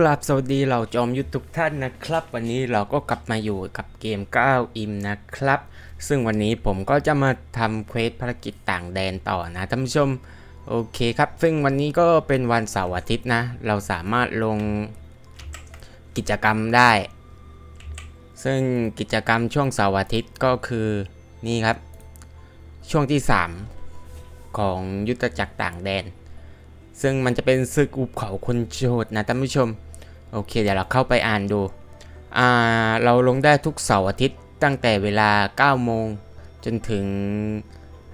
กราบสวัสดีเราจอมยุทธทุกท่านนะครับ วันนี้เราก็กลับมาอยู่กับเกม 9 อิมนะครับ ซึ่งวันนี้ผมก็จะมาทำเควสภารกิจต่างแดนต่อนะท่านผู้ชม โอเคครับ ซึ่งวันนี้ก็เป็นวันเสาร์อาทิตย์นะ เราสามารถลงกิจกรรมได้ ซึ่งกิจกรรมช่วงเสาร์อาทิตย์ก็คือนี่ครับ ช่วงที่ 3 ของยุทธจักรต่างแดนซึ่งมันจะเป็นศึกอุบเขาคนโจดนะท่านผู้ชม โอเค เดี๋ยวเราเข้าไปอ่านดู อ่า เราลงได้ทุกเสาร์อาทิตย์ตั้งแต่เวลา 9 โมง จนถึง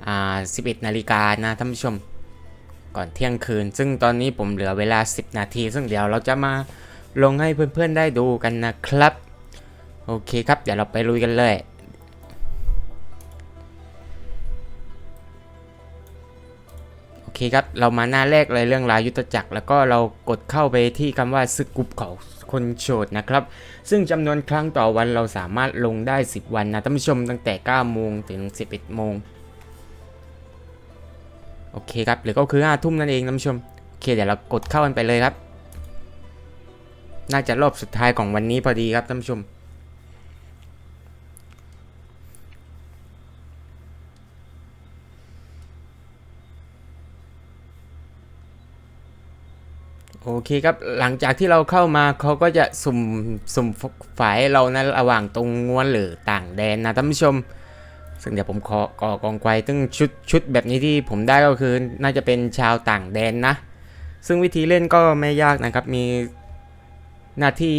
อ่า 11 นาฬิกานะท่านผู้ชม ก่อนเที่ยงคืน ซึ่งตอนนี้ผมเหลือเวลา 10 นาที ซึ่งเดี๋ยวเราจะมาลงให้เพื่อนๆได้ดูกันนะครับ โอเคครับ เดี๋ยวเราไปลุยกันเลย อเคครับ เรามาหน้าแรกเลยเรื่องราวยุทธจักร แล้วก็เรากดเข้าไปที่คำว่าซึกกุบเขาคนโฉดนะครับ ซึ่งจำนวนครั้งต่อวันเราสามารถลงได้ 10 วันนะท่านผู้ชมตั้งแต่ 9 โมงถึง 11 โมง โอเคครับ หรือก็คือ 5 ทุ่มนั่นเองท่านผู้ชม โอเค เดี๋ยวเรากดเข้ากันไปเลยครับ น่าจะรอบสุดท้ายของวันนี้พอดีครับท่านผู้ชม เคครับ หลังจากที่เราเข้ามาเขาก็จะสุ่มสุ่มฝ่ายเรานะระหว่างตรงงวนหรือต่างแดนนะท่านผู้ชม ซึ่งเดี๋ยวผมขอก่อกองไกวซึ่งชุดชุดแบบนี้ที่ผมได้ก็คือน่าจะเป็นชาวต่างแดนนะ ซึ่งวิธีเล่นก็ไม่ยากนะครับ มีหน้าที่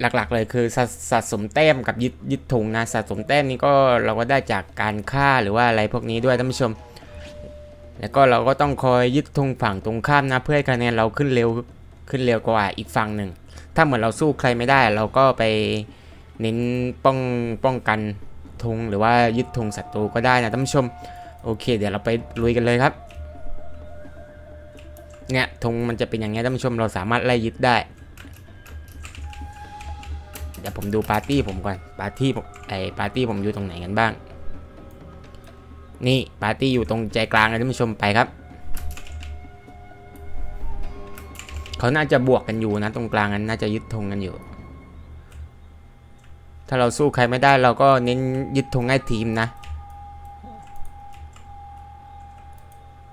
หลักๆเลยคือสะสะสมแต้มกับยึดยึดธงนะสะสมแต้มนี้ก็เราก็ได้จากการฆ่าหรือว่าอะไรพวกนี้ด้วยท่านผู้ชม แล้วก็เราก็ต้องคอยยึดธงฝั่งตรงข้ามนะเพื่อให้คะแนนเราขึ้นเร็วขึ้นเร็วกว่าอีกฝั่งหนึ่ง ถ้าเหมือนเราสู้ใครไม่ได้ เราก็ไปเน้นป้องป้องกันธงหรือว่ายึดธงศัตรูก็ได้นะท่านผู้ชม โอเค เดี๋ยวเราไปลุยกันเลยครับ เนี่ยธงมันจะเป็นอย่างเงี้ยท่านผู้ชมเราสามารถไล่ยึดได้ เดี๋ยวผมดูปาร์ตี้ผมก่อนปาร์ตี้ผมไอปาร์ตี้ผมอยู่ตรงไหนกันบ้าง นี่ปาร์ตี้อยู่ตรงใจกลางเลยท่านผู้ชมไปครับเขาน่าจะบวกกันอยู่นะตรงกลางนั้นน่าจะยึดธงกันอยู่ ถ้าเราสู้ใครไม่ได้เราก็เน้นยึดธงให้ทีมนะ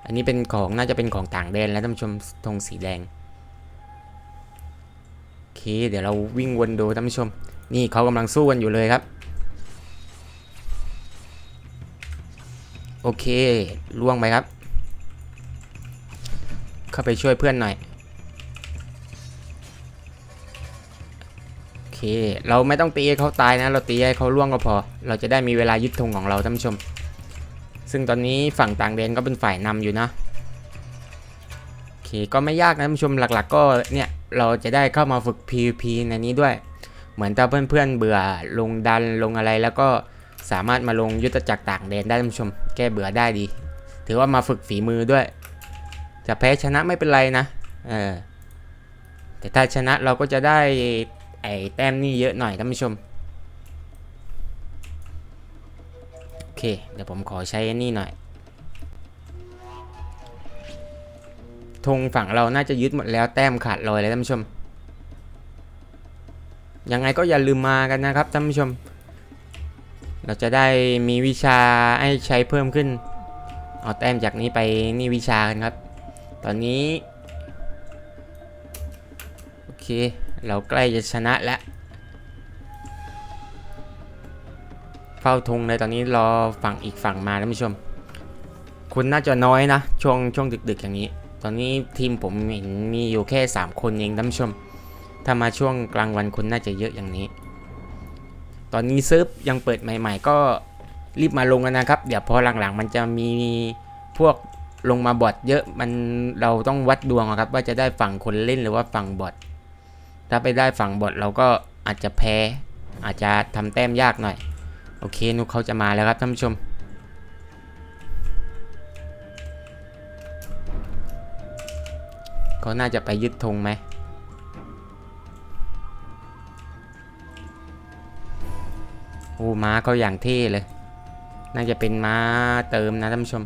อันนี้เป็นของน่าจะเป็นของต่างแดนแล้วท่านผู้ชมธงสีแดงโอเคเดี๋ยวเราวิ่งวนดูท่านผู้ชม นี่เขากำลังสู้กันอยู่เลยครับ โอเคล่วงไปครับ เข้าไปช่วยเพื่อนหน่อย โอเค เราไม่ต้องตีให้เขาตายนะ เราตีให้เขาล่วงก็พอ เราจะได้มีเวลายึดธงของเราท่านผู้ชม ซึ่งตอนนี้ฝั่งต่างแดนก็เป็นฝ่ายนำอยู่นะ โอเค ก็ไม่ยากนะท่านผู้ชมหลัก ๆ ก็เนี่ย เราจะได้เข้ามาฝึก PVP ในนี้ด้วย เหมือนถ้าเพื่อนๆเบื่อลงดันลงอะไรแล้วก็ สามารถมาลงยุทธจักรต่างแดนได้ท่านผู้ชม แก้เบื่อได้ดี ถือว่ามาฝึกฝีมือด้วย จะแพ้ชนะไม่เป็นไรนะเออแต่ถ้าชนะเราก็จะได้ไอ้แต้มนี่เยอะหน่อยท่านผู้ชมโอเค เดี๋ยวผมขอใช้อันนี่หน่อยธงฝั่งเราน่าจะยึดหมดแล้วแต้มขาดลอยเลยท่านผู้ชมยังไงก็อย่าลืมมากันนะครับท่านผู้ชม เราจะได้มีวิชาให้ใช้เพิ่มขึ้น เอาแต้มจากนี้ไปนี่วิชากันครับ ตอนนี้ โอเค เราใกล้จะชนะแล้ว เฝ้าธงเลยตอนนี้รอฝั่งอีกฝั่งมาท่านผู้ชม คุณน่าจะน้อยนะ ช่วงช่วงดึก ๆ อย่างนี้ ตอนนี้ทีมผมเห็นมีอยู่แค่ 3 คนเองท่านผู้ชม ถ้ามาช่วงกลางวันคุณน่าจะเยอะอย่างนี้ ตอนนี้เซิร์ฟยังเปิดใหม่ ๆ ก็รีบมาลงกันนะครับ เดี๋ยวพอหลังๆ มันจะมีพวกลงมาบอทเยอะมันเราต้องวัดดวงครับ ว่าจะได้ฝั่งคนเล่นหรือว่าฝั่งบอทถ้าไปได้ฝั่งบอทเราก็อาจจะแพ้อาจจะทำแต้มยากหน่อย โอเคนุกเขาจะมาแล้วครับท่านผู้ชม ก็น่าจะไปยึดธงไหม อ้ม้าก็อย่างเท่เลย น่าจะเป็นม้าเติมนะท่านผู้ชม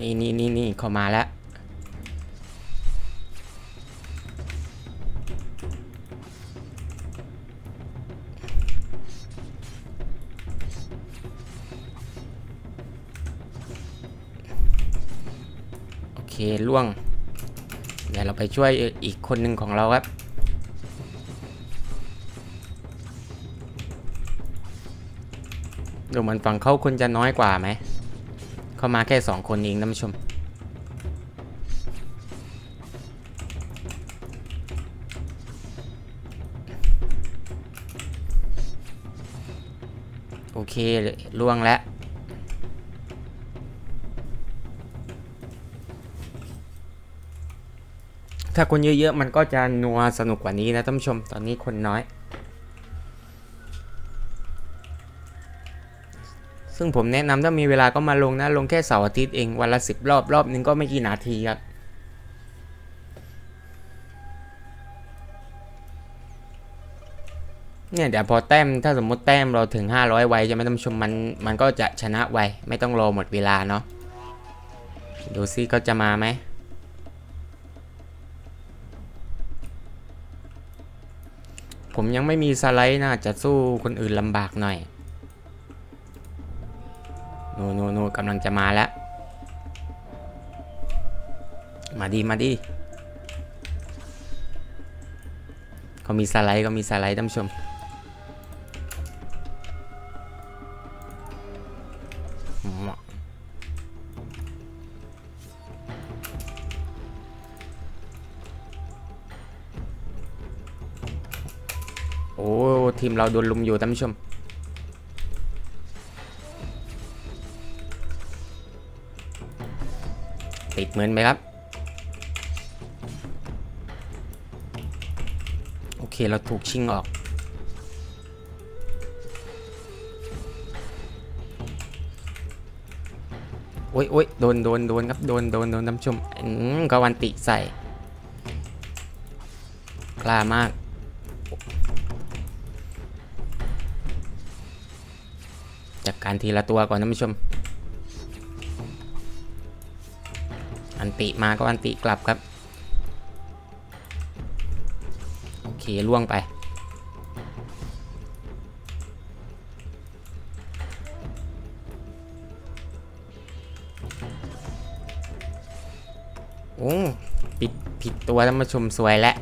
นี่นี่นี่นี่เขามาแล้ว โอเคล่วง เดี๋ยวเราไปช่วยอีกคนหนึ่งของเราครับ ดูมือนฝั่งเขาคนจะน้อยกว่าไหม เข้ามาแค่สองคนเองท่านผู้ชม โอเคล่วงแล้วถ้าคนเยอะๆ มันก็จะนัวสนุกกว่านี้นะท่านผู้ชม ตอนนี้คนน้อย ซึ่งผมแนะนำถ้ามีเวลาก็มาลงนะ ลงแค่เสาร์อาทิตย์เอง วันละสิบรอบ รอบนึงก็ไม่กี่นาทีครับเนี่ยเดี๋ยวพอแต้มถ้าสมมติแต้มเราถึง 500 ไวใช่ไหมท่านผู้ชมมันมันก็จะชนะไว ไม่ต้องรอหมดเวลาเนาะดูซิเขาจะมาไหมผมยังไม่มีสไลด์นะจะสู้คนอื่นลำบากหน่อย นโนโนกำลังจะมาแล้ว มาดีมาดีเขามีสไลด์ก็มีสไลด์ท่านผู้ชมโอ้ทีมเราโดนลุมอยู่ท่านผู้ชม เหมือนไหมครับ โอเคเราถูกชิงออกโอ้ยโอ้ยโดนโดนโดนครับ โดนโดนโดนนผู้ชมอืมกวันติใส่ กล้ามาก จากการทีละตัวก่อนนผู้ชม อันติมาก็อันติกลับครับ โอเคล่วงไป โอ้ปิดผิดตัวท่านผู้ชมสวยแล้ว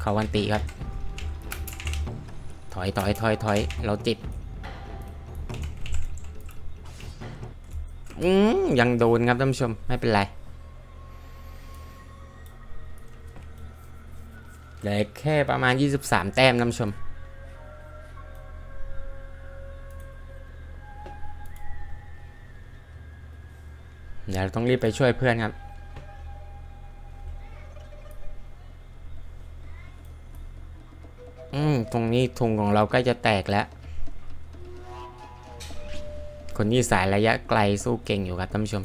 เขาวันติครับ ถอยถอยถอยถอยเราติดอืมยังโดนครับท่านผู้ชมไม่เป็นไรเหลือแค่ประมาณ 23 แต้มท่านผู้ชมเดี๋ยวเราต้องรีบไปช่วยเพื่อนครับ ตรงนี้ธงของเราใกล้จะแตกแล้ว คนนี้สายระยะไกลสู้เก่งอยู่ครับท่านผู้ชม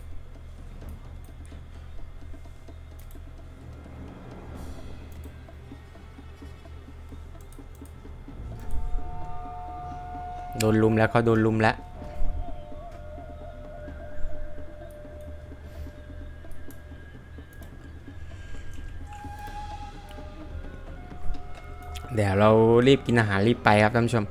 โดนลุมแล้วเขาโดนลุมแล้ว ดี๋ยวเรารีบกินอาหารรีบไปครับท่านผู้ชม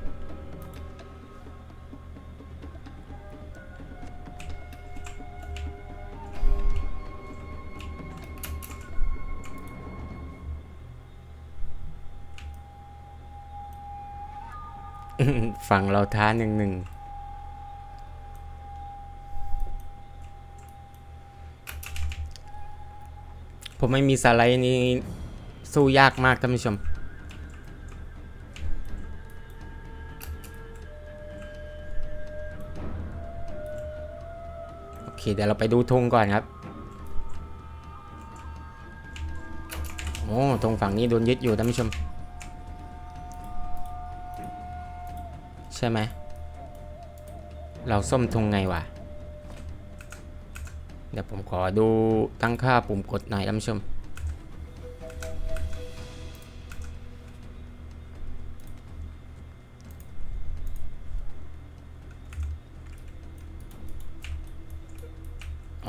ฝั่งเราท้าหนึ่งหนึ่งผมไม่มีสไลด์นี้สู้ยากมากท่านผู้ชม เคเดี๋ยวเราไปดูธงก่อนครับโอ้ธงฝั่งนี้โดนยึดอยู่ท่านผู้ชม ใช่ไหมเราส้มธงไงวะเดี๋ยวผมขอดูตั้งค่าปุ่มกดหน่อยท่านผู้ชม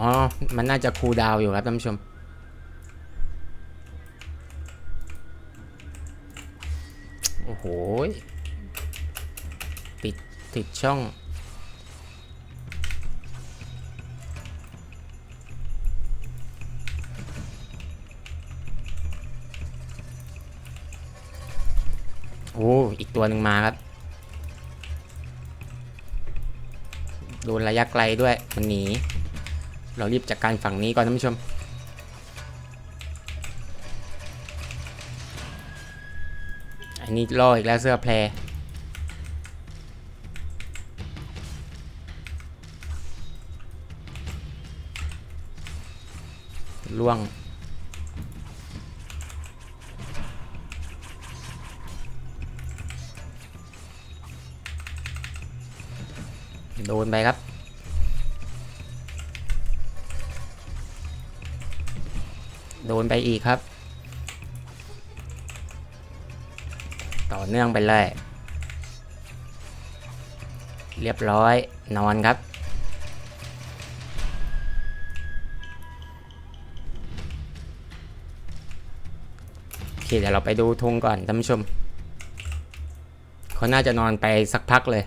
อ๋อ มันน่าจะคูลดาวอยู่ครับท่านผู้ชม โอ้โห ติดติดช่อง โอ้ อีกตัวหนึ่งมาครับโดนระยะไกลด้วย มันหนี เรารีบจัดการฝั่งนี้ก่อนท่านผู้ชม อันนี้ล่ออีกแล้วเสื้อแพรล่วง โดนไปครับ โดนไปอีกครับ ต่อเนื่องไปเลย เรียบร้อยนอนครับ โอเคเดี๋ยวเราไปดูธงก่อนท่านผู้ชม เขาน่าจะนอนไปสักพักเลย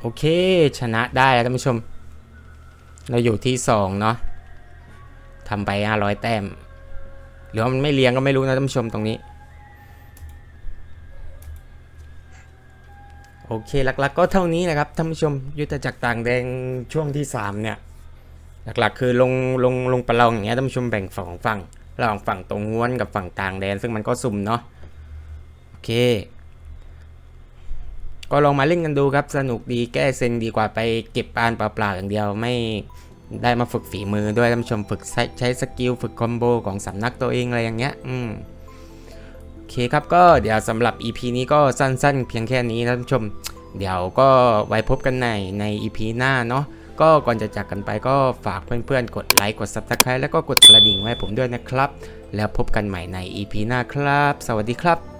โอเคชนะได้แล้วท่านผู้ชม เราอยู่ที่ 2 เนาะ ทำไป500แต้ม หรือว่ามันไม่เลี้ยงก็ไม่รู้นะท่านผู้ชมตรงนี้ โอเคหลักๆก็เท่านี้นะครับท่านผู้ชมยุทธจักรต่างแดงช่วงที่ 3 เนี่ย หลักๆคือลงลงลงประลองอย่างเงี้ยท่านผู้ชมแบ่งสองฝั่งระหว่างฝั่งตรงง้วนกับฝั่งต่างแดน ซึ่งมันก็สุ่มเนาะโอเคก็ลองมาเล่นกันดูครับ สนุกดีแก้เซ็งดีกว่าไปเก็บปานเปล่าๆอย่างเดียวไม่ ได้มาฝึกฝีมือด้วยท่านผู้ชมฝึกใช้ใช้สกิลฝึกคอมโบของสำนักตัวเองอะไรอย่างเงี้ย อืมโอเคครับก็เดี๋ยวสำหรับ EP นี้ก็สั้นๆ เพียงแค่นี้ท่านผู้ชม เดี๋ยวก็ไว้พบกันในใน EP หน้าเนาะก็ก่อนจะจากกันไปก็ฝากเพื่อนๆ กดไลค์กด Subscribe แล้วก็กดกระดิ่งไว้ผมด้วยนะครับ แล้วพบกันใหม่ใน EP หน้าครับ สวัสดีครับ